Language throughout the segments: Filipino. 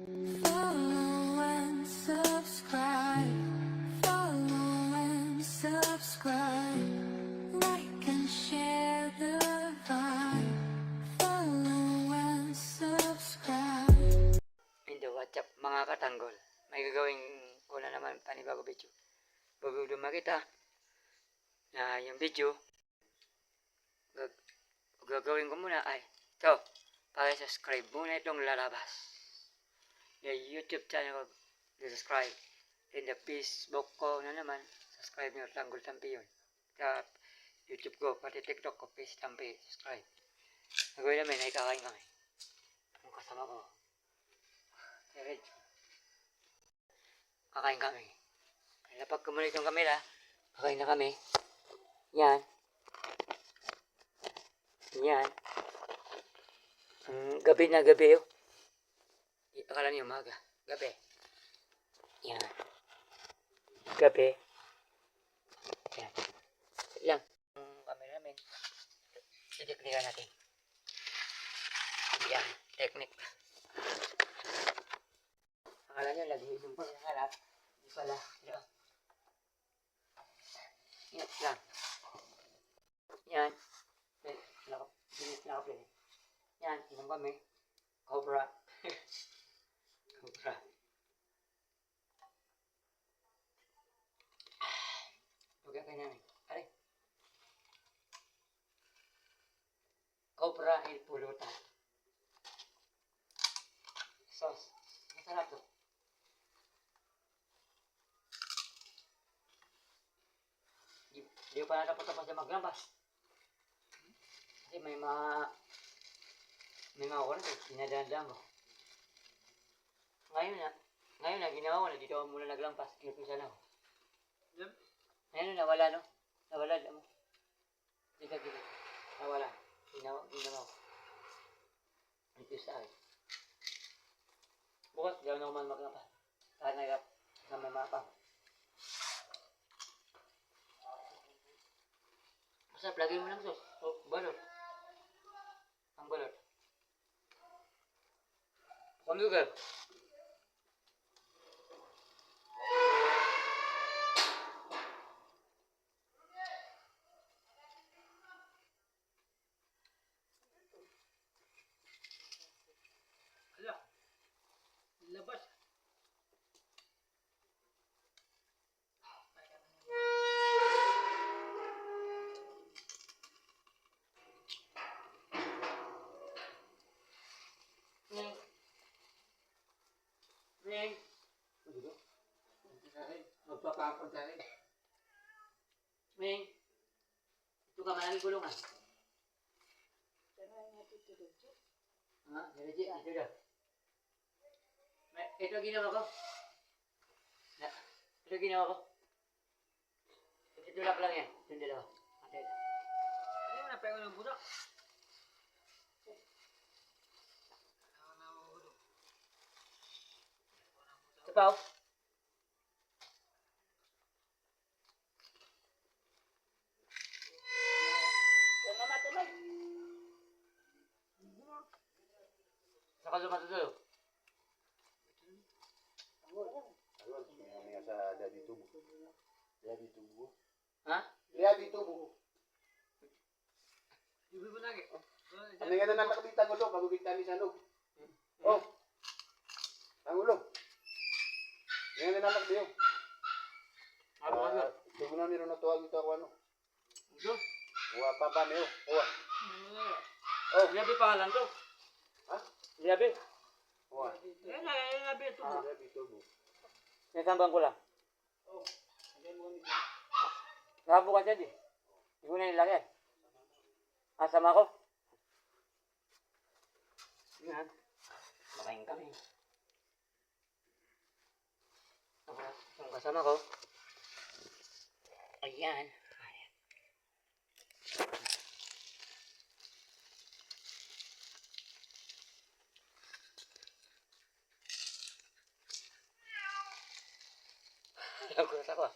Follow and subscribe. Follow and subscribe. Like and share the vibe. Follow and subscribe. Hindi, what's up mga katanggol? May gagawing ko na naman panibago video. Bago makita na yung video, gag- gagawin ko muna ay ito, subscribe muna itong lalabas. Yung YouTube channel ko, subscribe. Then the Facebook ko na naman, subscribe nyo, Tanggol Tampi yun. Sa YouTube ko, pati TikTok ko, Peace Tampi, subscribe. Nagawin namin, ay kakain kami. Ang kasama ko, Red. Kakain kami. Kaya pag kumulit yung kamera, kakain na kami. Yan. Yan. Ang gabi na gabi oh. Akala niyo umaga. Gabi. Yan. Gabi. Yan. Lang. Ang camera namin. Titiklikan natin. Yan. Technique. Akala nyo, lagi yung pa yung harap. Hindi pala. Yan. Yan lang. Yan. Eh, Naka, bilis na kapin. Yan, inom kami. Cobra. Cobra el pulutan. Sauce. Masarap to. Di, di ko pa natapos-tapos na maglabas. Kasi may mga may mga oras eh, dinadaan ko. Ngayon na, ngayon na, ginawa ko na, dito ako muna naglampas, kinupisa na ako. Ngayon na, nawala no? Nawala, alam mo. Dito, dito. Nawala. Ginawa, ginawa ko. Dito sa akin. Bukas, di ako na kuman maglampas. Kahit nagap, na may mapa. Masarap, lagay mo ng sauce. O, balot. Ang balot. Hamburger. Ala. Magpapapon tayo. Ning. Ito ka malamig gulungan. Ha? Diretso, dito daw. May, ito ginawa ko. Na, ito ginawa ko. Itutulak lang yan. Itong dalawa. Antay lang. Ano yung napego ng budak? Ito pa Saka lumatutuyo. Kami sa Daddy Tubo. Daddy Tubo. Ha? Daddy Tubo. Ibi mo lagi. Ano nga na nakabita gulo, kabubigtan ni Sanog. Oh. Tangulo. Yan na nanak diyo. Ano ka sir? Tubo na niro na tuwag ito ako ano. Ito? Uwa pa ba niyo? Uwa. Oh, liabi pangalan to. Ha? Liabi. Uwa. Yan na, yan na, beto. Ah, Daddy Tubo. Nasambang ko lang. Nakabukas yan eh. Hindi ko na nilagyan. Asama ko. Yan. Makain kami. Kasama ko. Ayan. Ayan. Nagulat ako. ah.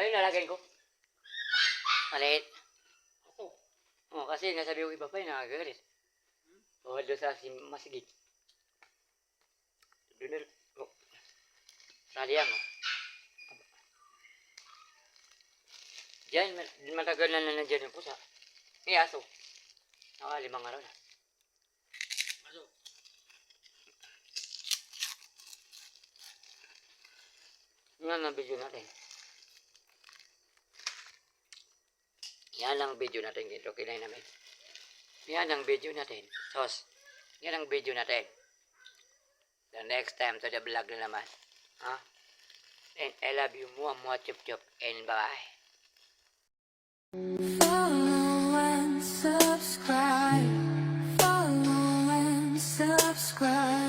Ayun nalagay ko. Maliit. kasi nasabi ko iba pa yung nakagalit. O doon sa si Masigit. Doon na, oh. Sayang oh. Diyan, ma- matagal na na nandiyan yung pusa. May aso. Nakalimang araw na. Yan ang video natin. Yan ang video natin. Ito kinain namin. Yan ang video natin. Sos. Yan ang video natin. The next time to the vlog na naman. Ha? Huh? And I love you. Mua mua chup chup. And bye bye. Follow and subscribe. Follow and subscribe.